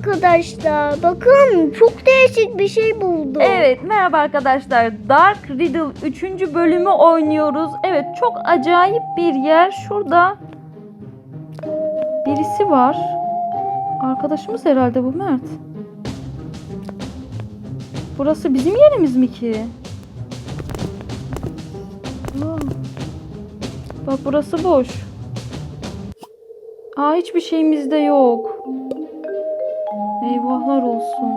arkadaşlar. Bakın çok değişik bir şey buldum. Evet merhaba arkadaşlar. Dark Riddle 3. bölümü oynuyoruz. Evet çok acayip bir yer. Şurada birisi var. Arkadaşımız herhalde bu Mert. Burası bizim yerimiz mi ki? Bak burası boş. Aa hiçbir şeyimiz de yok. Eyvahlar olsun.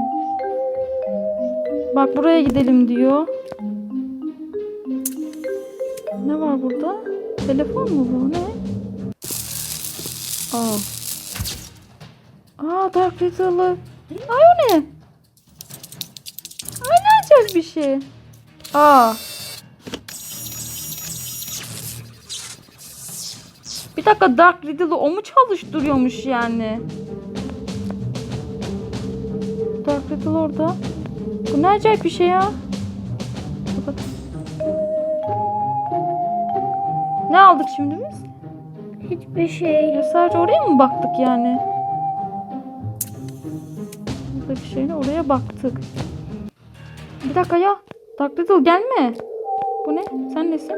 Bak buraya gidelim diyor. Ne var burada? Telefon mu bu? Ne? Aa. Aa Dark Riddle'ı. Ay o ne? Ay ne acayip bir şey. Aa. Bir dakika Dark Riddle'ı o mu çalıştırıyormuş yani? Riddle orada. Bu ne acayip bir şey ya. Ne aldık şimdi biz? Hiçbir şey. Ya sadece oraya mı baktık yani? Buradaki şeyle oraya baktık. Bir dakika ya. Dark gelme. Bu ne? Sen nesin?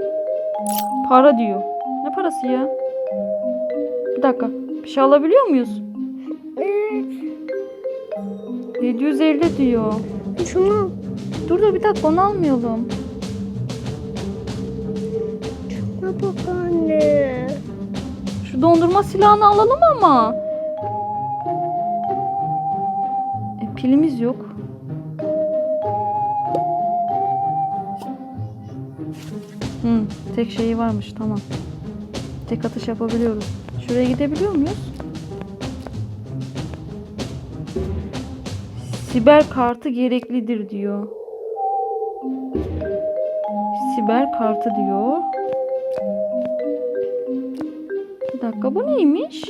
Para diyor. Ne parası ya? Bir dakika. Bir şey alabiliyor muyuz? Evet. 750 diyor. Şunu. Dur dur bir dakika onu almayalım. Şuna bak anne. Şu dondurma silahını alalım ama. E, pilimiz yok. Hı, tek şeyi varmış tamam. Tek atış yapabiliyoruz. Şuraya gidebiliyor muyuz? Siber kartı gereklidir diyor. Siber kartı diyor. Bir dakika bu neymiş?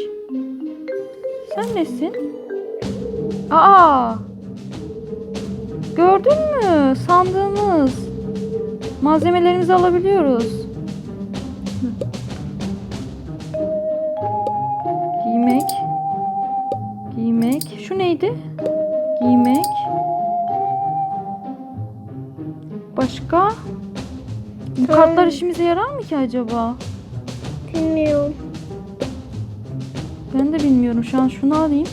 Sen nesin? Aa! Gördün mü? Sandığımız. Malzemelerimizi alabiliyoruz. İşimize yarar mı ki acaba? Bilmiyorum. Ben de bilmiyorum. Şu an şunu alayım.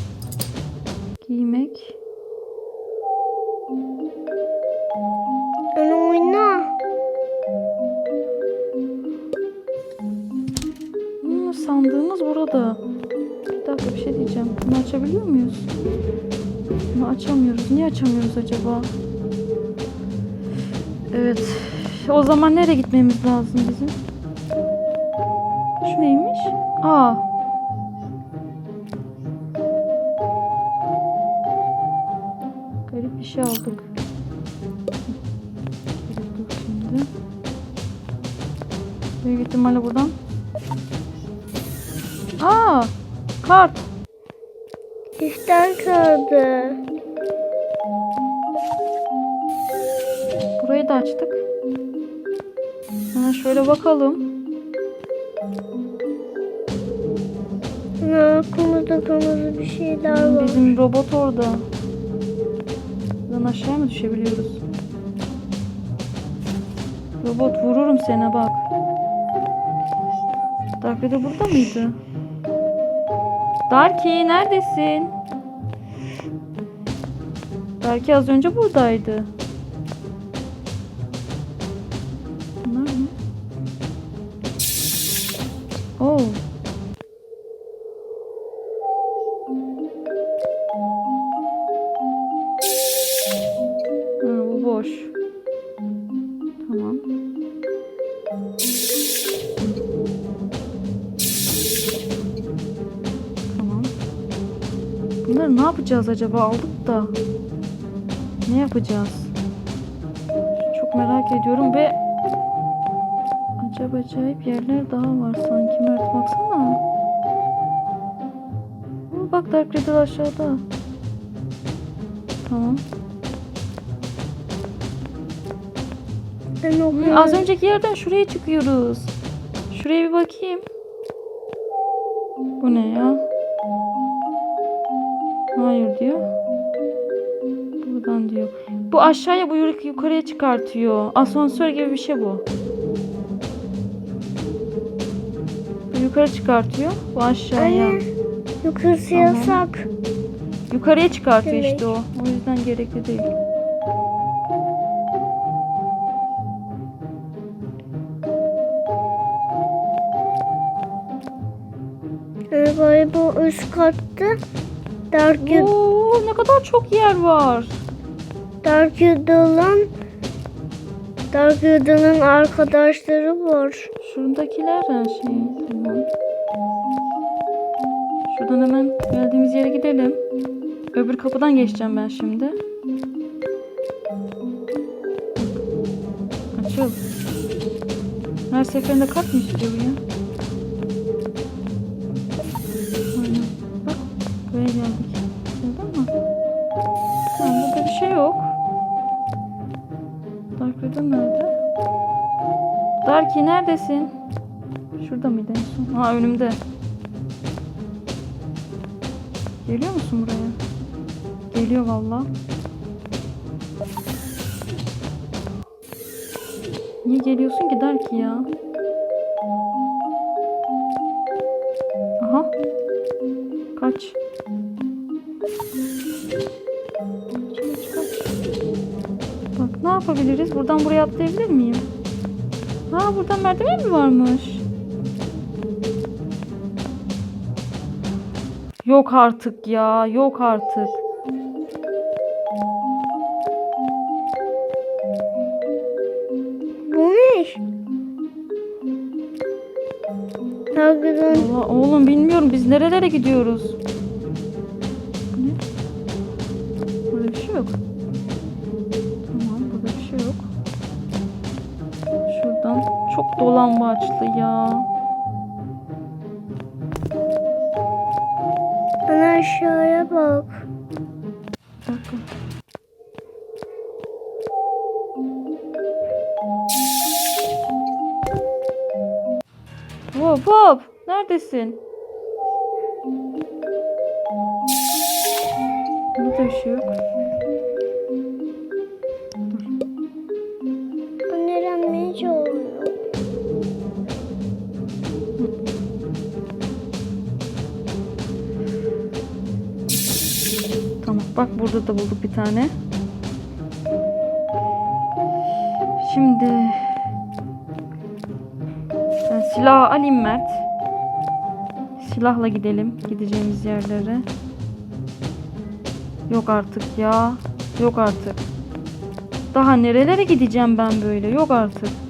Giymek. Anne oyna. Hmm, sandığımız burada. Bir dakika bir şey diyeceğim. Bunu açabiliyor muyuz? Bunu açamıyoruz. Niye açamıyoruz acaba? O zaman nereye gitmemiz lazım bizim? Şu neymiş? Aa. Garip bir şey aldık. Şimdi. Büyük ihtimalle buradan. Aa, kart. İftar kağıdı. Burayı da açtık. Şöyle bakalım. Ne kırmızı bir şeyler var. Bizim robot orada. Buradan aşağı mı düşebiliyoruz? Robot vururum sene bak. Darky de burada mıydı? Darky neredesin? Darky az önce buradaydı. Ha, bu boş. Tamam. Tamam. Bunları ne yapacağız acaba? Aldık da. Ne yapacağız? Çok merak ediyorum ve acayip acayip yerler daha var sanki Mert baksana. Dark Riddle aşağıda. Tamam. Ben Az önceki yerden şuraya çıkıyoruz. Şuraya bir bakayım. Bu ne ya? Hayır diyor. Buradan diyor. Bu aşağıya bu yukarıya çıkartıyor. Asansör gibi bir şey bu. Bu yukarı çıkartıyor. Bu aşağıya. Anne. Yukarısı Tamam. yasak. Yukarıya çıkartıyor işte o. O yüzden gerekli değil. Böyle bu üst katta Yud- Oo, ne kadar çok yer var. Yuda'nın Dark Yuda'nın arkadaşları var. Şuradakiler her şey. Tamam. Şuradan hemen geldiğimiz yere gidelim. Öbür kapıdan geçeceğim ben şimdi. Açıl. Her seferinde kat mı istiyor ya? Buraya geldik. Mü? Tamam burada bir şey yok. Dark nerede? Darky neredesin? Şurada mıydı en son? Ha önümde. Geliyor musun buraya? Geliyor valla. Niye geliyorsun ki Darky ya? Aha. Kaç. Bak ne yapabiliriz? Buradan buraya atlayabilir miyim? Ha buradan merdiven mi varmış? Yok artık ya. Yok artık. Bu ne? Yuda'nın Allah, oğlum bilmiyorum biz nerelere gidiyoruz? Ne? Burada bir şey yok. Tamam burada bir şey yok. Şuradan çok dolambaçlı ya. Aşağıya bak. Dakika. Hop hop. Neredesin? Burada da şey yok. Bak burada da bulduk bir tane. Şimdi ben silahı alayım Mert. Silahla gidelim gideceğimiz yerlere. Yok artık ya. Yok artık. Daha nerelere gideceğim ben böyle? Yok artık.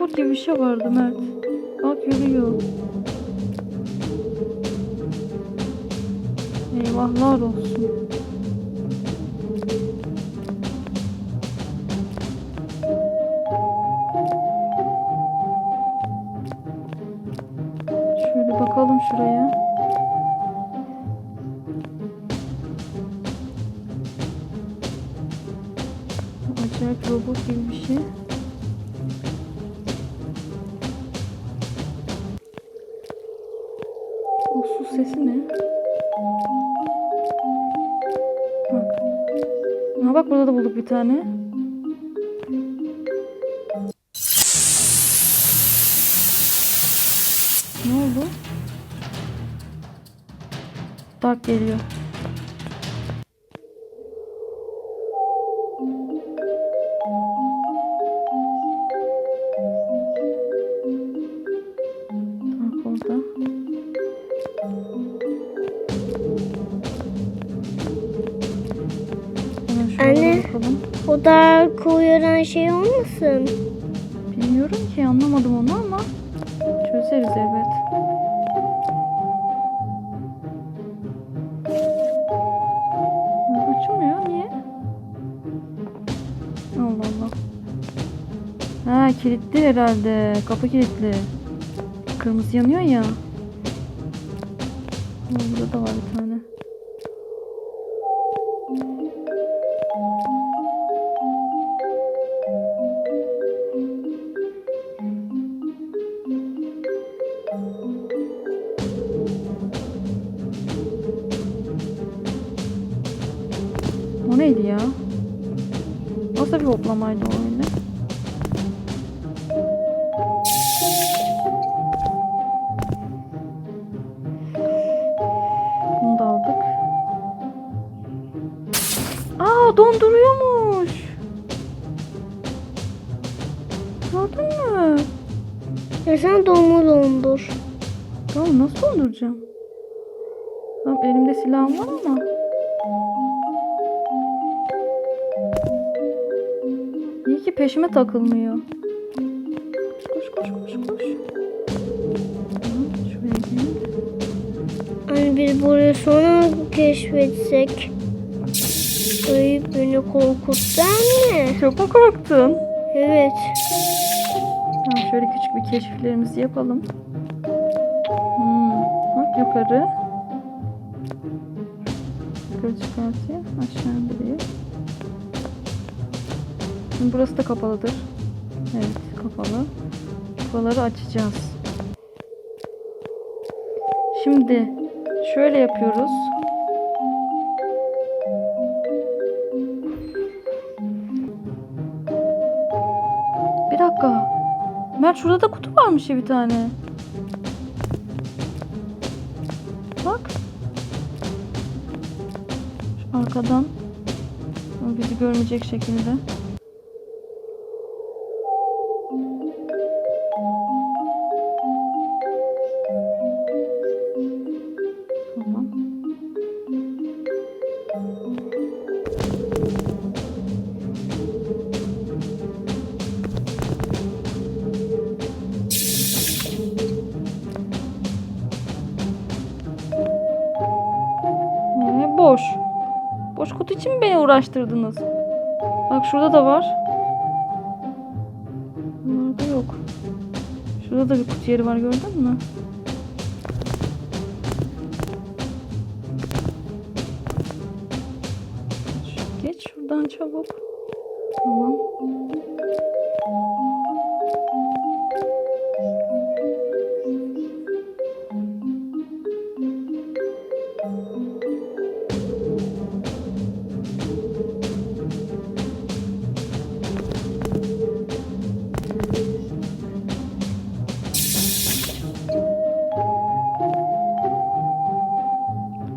Robot gibi bir şey vardı Mert. Bak yürüyor. Eyvahlar olsun. Şöyle bakalım şuraya. Ha bak burada da bulduk bir tane. Ne oldu? Dark geliyor. Dark uyaran şey olmasın? Bilmiyorum ki anlamadım onu ama çözeriz elbet. Açılmıyor niye? Allah Allah. Ha kilitli herhalde. Kapı kilitli. Kırmızı yanıyor ya. Burada da var bir tane. Hoplamaydı o öyle? Bunu da aldık. Aa donduruyormuş. Gördün mü? Ya sen domu dondur. Tamam nasıl donduracağım? Tamam elimde silahım var ama. Peşime takılmıyor. Koş koş koş koş. Hani biz burayı sonra mı keşfetsek? Ay beni korkuttu anne. Çok mu korktun? Evet. Tamam şöyle küçük bir keşiflerimizi yapalım. Hmm, bak yukarı. Yukarı çıkartayım. Aşağı indireyim. Şimdi burası da kapalıdır. Evet kapalı. Buraları açacağız. Şimdi şöyle yapıyoruz. Bir dakika. Mert şurada da kutu varmış ya bir tane. Bak. Şu arkadan. Bizi görmeyecek şekilde. Boş. Boş kutu için mi beni uğraştırdınız? Bak şurada da var. Bunlarda yok. Şurada da bir kutu yeri var gördün mü? Geç şuradan çabuk.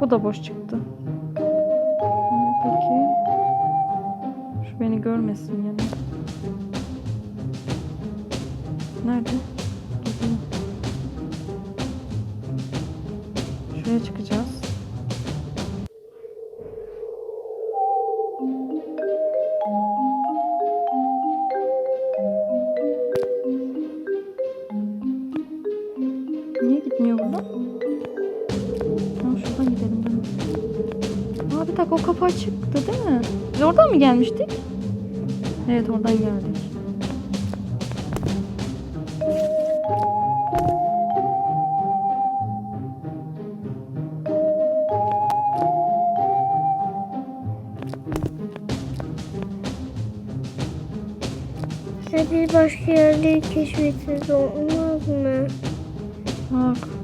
Bu da boş çıktı. Peki. Şu beni görmesin yani. Nerede? Kapı açıktı değil mi? Biz oradan mı gelmiştik? Evet oradan geldik. Hadi başka yerleri keşfetseniz olmaz mı? Bak.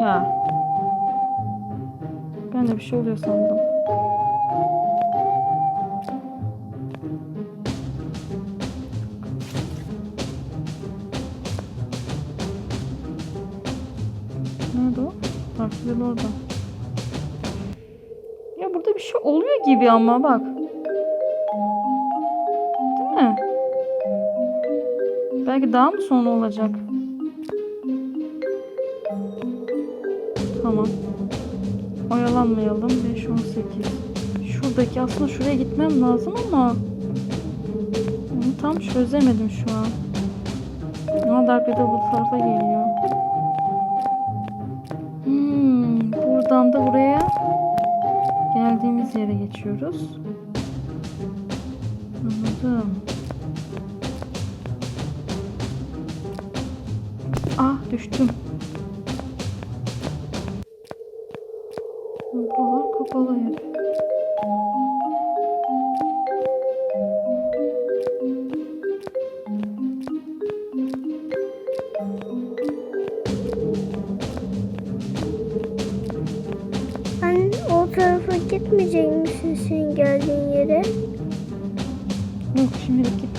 Ya. Ben de bir şey oluyor sandım. Nerede o? Harfler orada. Ya burada bir şey oluyor gibi ama bak. Değil mi? Belki daha mı sonra olacak? Tamam. Oyalanmayalım. 5, 18. Şuradaki aslında şuraya gitmem lazım ama onu tam çözemedim şu an. Ama Dark Riddle bu tarafa geliyor. Hmm, buradan da buraya geldiğimiz yere geçiyoruz. Anladım. Ah düştüm. Buralar kapalı. Sen o tarafa gitmeyecek misin sen geldiğin yere? Yok şimdilik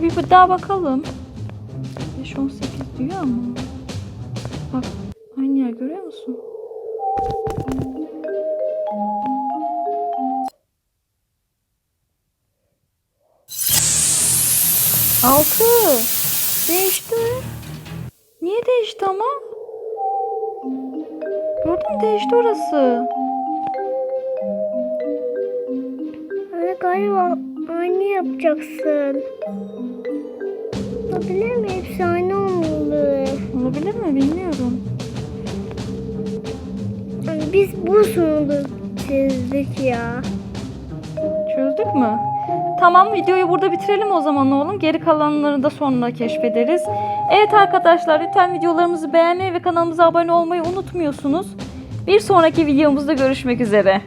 Şuraya bir daha bakalım. 5-18 diyor ama. Bak aynı yer görüyor musun? Altı. Değişti? Niye değişti ama? Gördün değişti orası. Anne galiba aynı yapacaksın. Olabilir mi? Hepsi aynı olmalı. Olabilir mi bilmiyorum. Yani biz bu sınırı çizdik ya. Çözdük mü? Tamam videoyu burada bitirelim o zaman oğlum. Geri kalanları da sonra keşfederiz. Evet arkadaşlar lütfen videolarımızı beğenmeyi ve kanalımıza abone olmayı unutmuyorsunuz. Bir sonraki videomuzda görüşmek üzere.